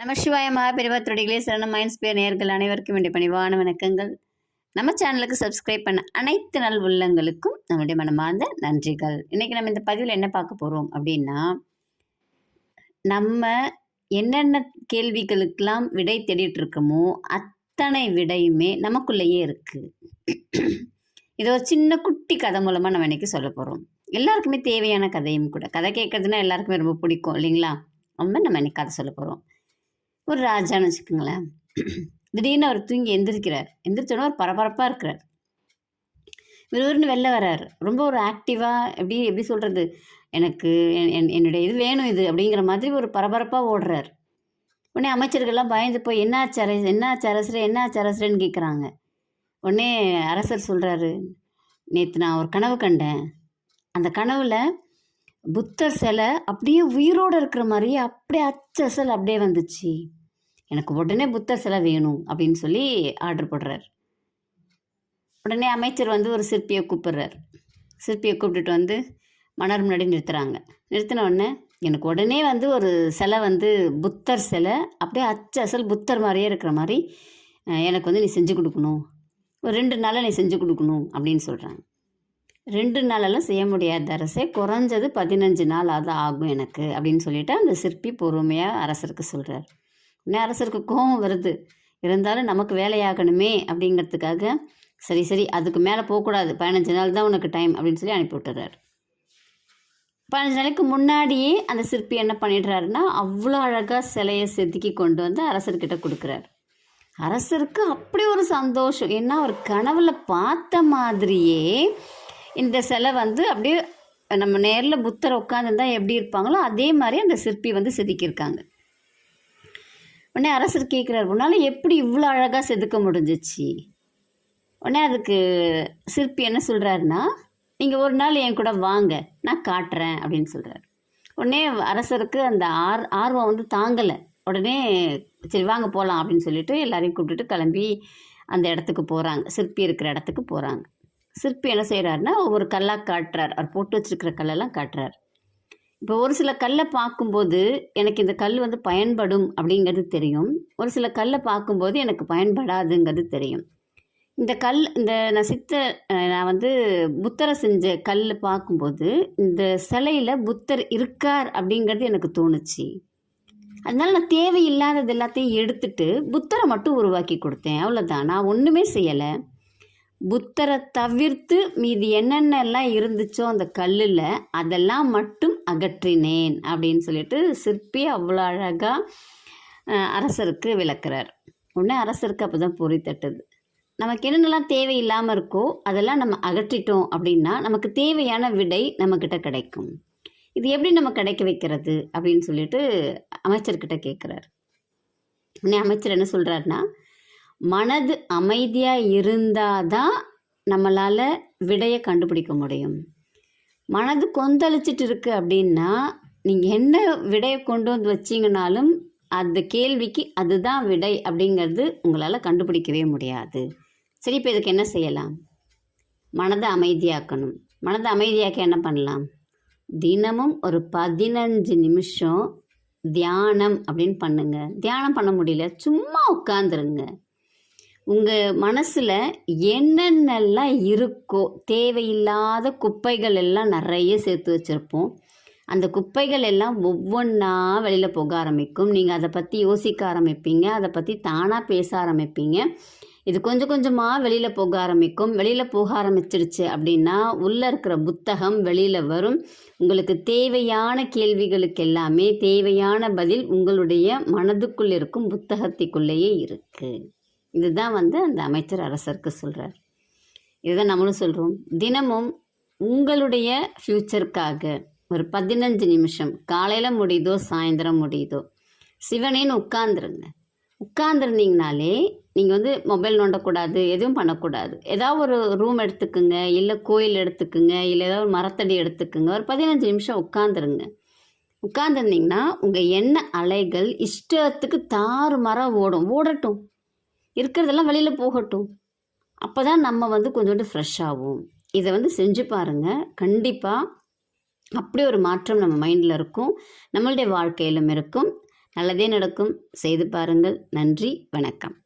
நம்ம சிவாய மகாபெரிவா துடிகளே சரண மைண்ட்ஸ் பேர் நேர்கள் அனைவருக்கும் வேண்டிய பணிவான வணக்கங்கள். நம்ம சேனலுக்கு சப்ஸ்கிரைப் பண்ண அனைத்து நல் உள்ளங்களுக்கும் நம்முடைய மனமார்ந்த நன்றிகள். இன்றைக்கி நம்ம இந்த பதிவில் என்ன பார்க்க போகிறோம் அப்படின்னா நம்ம என்னென்ன கேள்விகளுக்கெல்லாம் விடை தேடிட்டு இருக்கோமோ அத்தனை விடையுமே நமக்குள்ளேயே இருக்குது இது ஒரு சின்ன குட்டி கதை மூலமாக நம்ம இன்றைக்கி சொல்ல போகிறோம் எல்லாருக்குமே தேவையான கதையும் கூட. கதை கேட்கறதுனா எல்லாருக்குமே ரொம்ப பிடிக்கும் இல்லைங்களா? ரொம்ப நம்ம இன்னைக்கு கதை சொல்ல போகிறோம் ஒரு ராஜான்னு வச்சுக்கோங்களேன். திடீர்னு அவர் தூங்கி எந்திரிக்கிறார். எந்திரிச்சோன்னா ஒரு பரபரப்பாக இருக்கிறார். விறுவிறுன்னு வெளில வர்றார். ரொம்ப ஒரு ஆக்டிவாக எப்படி எப்படி சொல்கிறது எனக்கு என்- என்னுடைய இது வேணும் இது அப்படிங்கிற மாதிரி ஒரு பரபரப்பாக ஓடுறார். உடனே அமைச்சர்கள்லாம் பயந்து போய் என்ன சர என்ன அரசரே? என்ன அரசரேன்னு கேட்குறாங்க உடனே அரசர் சொல்கிறாரு நேற்று நான் ஒரு கனவு கண்டேன். அந்த கனவில் புத்தர் சிலை அப்படியே உயிரோடு இருக்கிற மாதிரியே அப்படியே அச்சசல் அப்படியே வந்துச்சு. எனக்கு உடனே புத்தர் சிலை வேணும் அப்படின்னு சொல்லி ஆர்டர் போடுறார். உடனே அமைச்சர் வந்து ஒரு சிற்பியை கூப்பிடுறார். சிற்பியை கூப்பிட்டுட்டு வந்து மணர் முன்னாடி நிறுத்துறாங்க. நிறுத்தின உடனே எனக்கு உடனே வந்து ஒரு சிலை வந்து புத்தர் சிலை அப்படியே அச்சசல் புத்தர் மாதிரியே இருக்கிற மாதிரி எனக்கு வந்து நீ செஞ்சு கொடுக்கணும். ஒரு ரெண்டு நாளில் நீ செஞ்சு கொடுக்கணும் அப்படின்னு சொல்கிறாங்க ரெண்டு நாளெல்லாம் செய்ய முடியாத அரசே குறைஞ்சது பதினஞ்சு நாள் அது ஆகும் எனக்கு அப்படின்னு சொல்லிட்டு அந்த சிற்பி பொறுமையாக அரசருக்கு சொல்கிறார் உடனே அரசருக்கு கோபம் வருது. இருந்தாலும் நமக்கு வேலையாகணுமே அப்படிங்கிறதுக்காக சரி சரி அதுக்கு மேலே போகக்கூடாது. பதினஞ்சு நாள் தான் உனக்கு டைம் அப்படின்னு சொல்லி அனுப்பி விட்டுறாரு. பதினஞ்சு நாளைக்கு முன்னாடியே அந்த சிற்பி என்ன பண்ணிடுறாருன்னா அவ்வளோ அழகாக சிலையை செதுக்கி கொண்டு வந்து அரசர்கிட்ட கொடுக்குறாரு. அரசருக்கு அப்படி ஒரு சந்தோஷம். ஏன்னா அவர் கனவுல பார்த்த மாதிரியே இந்த சிலை வந்து அப்படியே நம்ம நேரில் புத்தர் உட்காந்துருந்தா எப்படி இருப்பாங்களோ அதே மாதிரி அந்த சிற்பி வந்து செதுக்கியிருக்காங்க. உடனே அரசர் கேட்குறாரு உன்னால் எப்படி இவ்வளோ அழகாக செதுக்க முடிஞ்சிச்சு? உடனே அதுக்கு சிற்பி என்ன சொல்கிறாருன்னா நீங்கள் ஒரு நாள் என் கூட வாங்க நான் காட்டுறேன் அப்படின்னு சொல்கிறார் உடனே அரசருக்கு அந்த ஆர் ஆர்வம் வந்து தாங்கலை. உடனே சரி வாங்க போகலாம் அப்படின்னு சொல்லிட்டு எல்லாரையும் கூப்பிட்டுட்டு கிளம்பி அந்த இடத்துக்கு போகிறாங்க சிற்பி இருக்கிற இடத்துக்கு போகிறாங்க சிற்பி என்ன செய்கிறாருன்னா ஒவ்வொரு கல்லாக காட்டுறார். அவர் போட்டு வச்சுருக்கிற கல்லெல்லாம் காட்டுறார். இப்போ ஒரு சில கல்லை பார்க்கும்போது எனக்கு இந்த கல் வந்து பயன்படும் அப்படிங்கிறது தெரியும். ஒரு சில கல்லை பார்க்கும்போது எனக்கு பயன்படாதுங்கிறது தெரியும். இந்த கல் இந்த நான் சித்த நான் வந்து புத்தரை செஞ்ச கல் பார்க்கும்போது இந்த சிலையில் புத்தர் இருக்கார் அப்படிங்கிறது எனக்கு தோணுச்சு. அதனால நான் தேவையில்லாதது எல்லாத்தையும் எடுத்துட்டு புத்தரை மட்டும் உருவாக்கி கொடுத்தேன். அவ்வளோதான் நான் ஒன்றுமே செய்யலை. புத்தரை தவிர்த்து மீதி என்னென்னலாம் இருந்துச்சோ அந்த கல்லில் அதெல்லாம் மட்டும் அகற்றினேன் அப்படின்னு சொல்லிட்டு சிற்பி அவ்வளோ அழகாக அரசருக்கு விளக்குறார். உடனே அரசருக்கு அப்போ தான் பொறி தட்டுது. நமக்கு என்னென்னலாம் தேவையில்லாமல் இருக்கோ அதெல்லாம் நம்ம அகற்றிட்டோம் அப்படின்னா நமக்கு தேவையான விடை நம்மக்கிட்ட கிடைக்கும். இது எப்படி நம்ம கிடைக்க வைக்கிறது அப்படின்னு சொல்லிட்டு அமைச்சர்கிட்ட கேட்குறாரு உடனே அமைச்சர் என்ன சொல்கிறாருன்னா மனது அமைதியாக இருந்தால் தான் நம்மளால் விடையை கண்டுபிடிக்க முடியும். மனது கொந்தளிச்சிட்டு இருக்கு அப்படின்னா நீங்கள் என்ன விடையை கொண்டு வந்து வச்சிங்கனாலும் அந்த கேள்விக்கு அதுதான் விடை அப்படிங்கிறது உங்களால் கண்டுபிடிக்கவே முடியாது. சரி இப்போ இதுக்கு என்ன செய்யலாம்? மனதை அமைதியாக்கணும். மனதை அமைதியாக்க என்ன பண்ணலாம்? தினமும் ஒரு பதினஞ்சு நிமிஷம் தியானம் அப்படின்னு பண்ணுங்க. தியானம் பண்ண முடியல. சும்மா உட்காந்துருங்க உங்கள் மனசில் என்னென்னலாம் இருக்கோ தேவையில்லாத குப்பைகள் எல்லாம் நிறைய சேர்த்து வச்சுருப்போம். அந்த குப்பைகள் எல்லாம் ஒவ்வொன்றா வெளியில் போக ஆரம்பிக்கும். நீங்கள் அதை பற்றி யோசிக்க ஆரம்பிப்பீங்க அதை பற்றி தானாக பேச ஆரம்பிப்பீங்க. இது கொஞ்சம் கொஞ்சமாக வெளியில் போக ஆரம்பிக்கும். வெளியில் போக ஆரம்பிச்சிருச்சு அப்படின்னா உள்ளே இருக்கிற புத்தகம் வெளியில் வரும். உங்களுக்கு தேவையான கேள்விகளுக்கு எல்லாமே தேவையான பதில் உங்களுடைய மனதுக்குள் இருக்கும் புத்தகத்துக்குள்ளேயே இருக்குது இதுதான் வந்து அந்த அமைச்சர் அரசருக்கு சொல்கிறார் இதுதான் நம்மளும் சொல்கிறோம் தினமும் உங்களுடைய ஃப்யூச்சருக்காக ஒரு பதினஞ்சு நிமிஷம் காலையில் முடியுதோ சாயந்தரம் முடியுதோ சிவனேன்னு உட்காந்துருங்க உட்காந்துருந்தீங்கனாலே நீங்கள் வந்து மொபைல் நோண்டக்கூடாது எதுவும் பண்ணக்கூடாது. ஏதாவது ஒரு ரூம் எடுத்துக்குங்க இல்லை கோயில் எடுத்துக்குங்க இல்லை ஏதாவது ஒரு மரத்தடி எடுத்துக்குங்க ஒரு பதினஞ்சு நிமிஷம் உட்காந்துருங்க உட்காந்துருந்தீங்கன்னா உங்கள் எண்ண அலைகள் இஷ்டத்துக்கு தாறுமாறாக ஓடும். ஓடட்டும். இருக்கிறதெல்லாம் வெளியில் போகட்டும். அப்போ தான் நம்ம வந்து கொஞ்சோண்டு ஃப்ரெஷ் ஆகும் இதை வந்து செஞ்சு பாருங்கள் கண்டிப்பாக அப்படி ஒரு மாற்றம் நம்ம மைண்டில் இருக்கும். நம்மளுடைய வாழ்க்கையிலும் இருக்கும். நல்லதே நடக்கும். செய்து பாருங்கள். நன்றி. வணக்கம்.